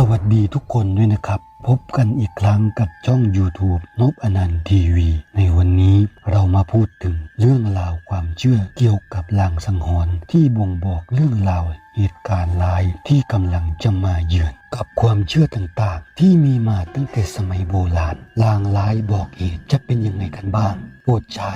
สวัสดีทุกคนด้วยนะครับ พบกันอีกครั้งกับช่อง YouTube นบอนันต์ทีวี ในวันนี้เรามาพูดถึงเรื่องราวความเชื่อเกี่ยวกับลางสังหรณ์ที่บ่งบอกเรื่องราวเหตุการณ์ร้ายที่กำลังจะมาเยือน กับความเชื่อต่างๆ ที่มีมาตั้งแต่สมัยโบราณลางร้ายบอกเหตุจะเป็นยังไงกันบ้างโปรดใช้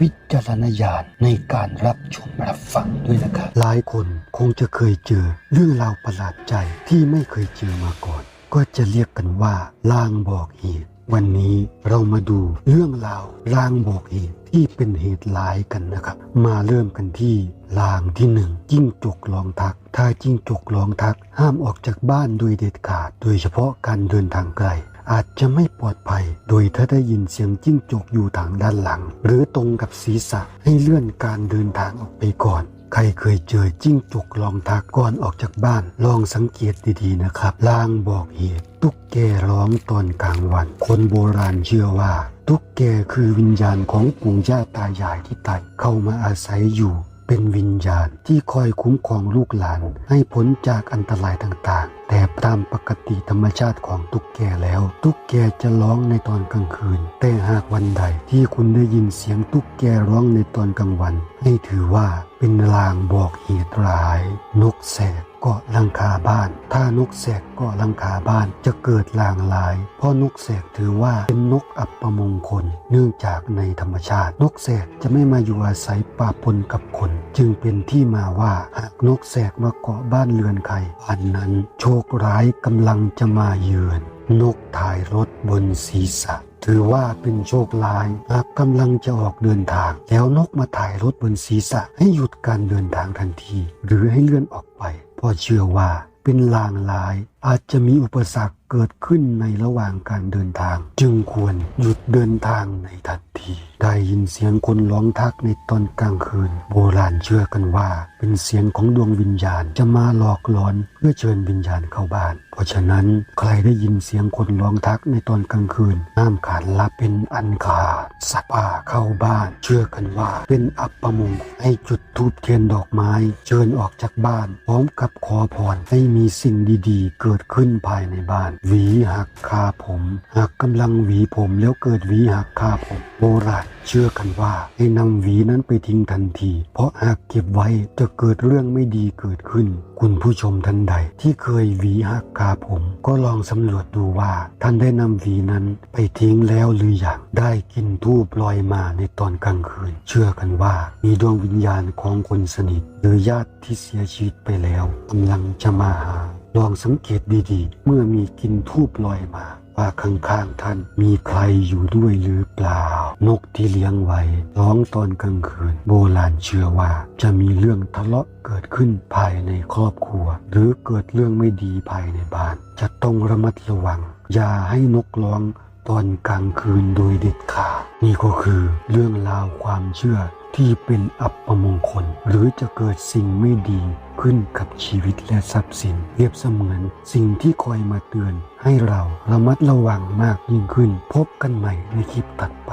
วิจารณญาณในการรับชมรับฟังด้วยนะครับ หลายคนคงจะเคยเจอเรื่องราวประหลาดใจที่ไม่เคยเจอมาก่อน ก็จะเรียกกันว่าลางบอกเหตุ วันนี้เรามาดูเรื่องราวลางบอกเหตุที่เป็นเหตุร้ายกันนะครับ มาเริ่มกันที่ลางที่หนึ่งจิ้งจกลองทัก ถ้าจิ้งจกลองทัก ห้ามออกจากบ้านโดยเด็ดขาด โดยเฉพาะการเดินทางไกลอาจจะไม่ปลอดภัย โดยถ้าได้ยินเสียงจิ้งจกอยู่ทางด้านหลัง หรือตรงกับศีรษะให้เลื่อนการเดินทางออกไปก่อน ใครเคยเจอจิ้งจุกลองทักก่อนออกจากบ้าน ลองสังเกตดีๆนะครับ ลางบอกเหตุ ตุ๊กแกร้องตอนกลางวัน คนโบราณเชื่อว่า ตุ๊กแกคือวิญญาณของปู่ย่าตายายที่ตายเข้ามาอาศัยอยู่เป็นวิญญาณที่คอยคุ้มครองลูกหลานให้พ้นจากอันตรายต่างๆแต่ตามปกติธรรมชาติของตุ๊กแกแล้ว ตุ๊กแกจะร้องในตอนกลางคืน แต่หากวันใดที่คุณได้ยินเสียงตุ๊กแกร้องในตอนกลางวัน ให้ถือว่าเป็นลางบอกเหตุร้าย นกแสกเกาะลังคาบ้าน ถ้านกแสกเกาะลังคาบ้านจะเกิดลางลาย เพราะนกแสกถือว่าเป็นนกอัปมงคล เนื่องจากในธรรมชาติ นกแสกจะไม่มาอยู่อาศัยปะปนกับคน จึงเป็นที่มาว่าหากนกแสกมาเกาะบ้านเรือนใครอันนั้นโชคร้ายกำลังจะมาเยือน นกถ่ายรถบนศีรษะ ถือว่าเป็นโชคร้ายหากกำลังจะออกเดินทาง แล้วนกมาถ่ายรถบนศีรษะให้หยุดการเดินทางทันที หรือให้เลื่อนออกไปเพราะเชื่อว่า เป็นลางลาย อาจจะมีอุปสรรคเกิดขึ้นในระหว่างการเดินทาง จึงควรหยุดเดินทางในทันที ได้ยินเสียงคนร้องทักในตอนกลางคืน โบราณเชื่อกันว่า เป็นเสียงของดวงวิญญาณจะมาหลอกหลอนเพื่อเชิญวิญญาณเข้าบ้าน เพราะฉะนั้นใครได้ยินเสียงคนร้องทักในตอนกลางคืนห้ามขาดลับเป็นอันขาด สัตว์ป่าเข้าบ้าน เชื่อกันว่าเป็นอัปมงคลให้จุดธูปเทียนดอกไม้ เชิญออกจากบ้าน พร้อมกับขอพรให้มีสิ่งดีๆ เกิดขึ้นภายในบ้าน หวีหักคาผม หากกำลังหวีผมแล้วเกิดหวีหักคาผม โบราณเชื่อกันว่าให้นำหวีนั้นไปทิ้งทันที เพราะหากเก็บไว้จะเกิดเรื่องไม่ดีเกิดขึ้นคุณผู้ชมท่านใดที่เคยหวีหักคาผม ก็ลองสำรวจดูว่าท่านได้นำหวีนั้นไปทิ้งแล้วหรือยังได้กินทูบลอยมาในตอนกลางคืน เชื่อกันว่ามีดวงวิญญาณของคนสนิท หรือญาติที่เสียชีวิตไปแล้วกำลังจะมาหา ลองสังเกตดีๆ เมื่อมีกินทูบลอยมา ว่าข้างๆท่านมีใครอยู่ด้วยหรือเปล่า นกที่เลี้ยงไว้ร้องตอนกลางคืน โบราณเชื่อว่าจะมีเรื่องทะเลาะเกิดขึ้นภายในครอบครัว หรือเกิดเรื่องไม่ดีภายในบ้าน จะต้องระมัดระวัง อย่าให้นกร้องตอนกลางคืนโดยเด็ดขาดนี่ก็คือเรื่องราวความเชื่อที่เป็นอัปมงคล หรือจะเกิดสิ่งไม่ดีขึ้นกับชีวิตและทรัพย์สินเรียบเสมือนสิ่งที่คอยมาเตือน ให้เราระมัดระวังมากยิ่งขึ้น พบกันใหม่ในคลิปถัดไป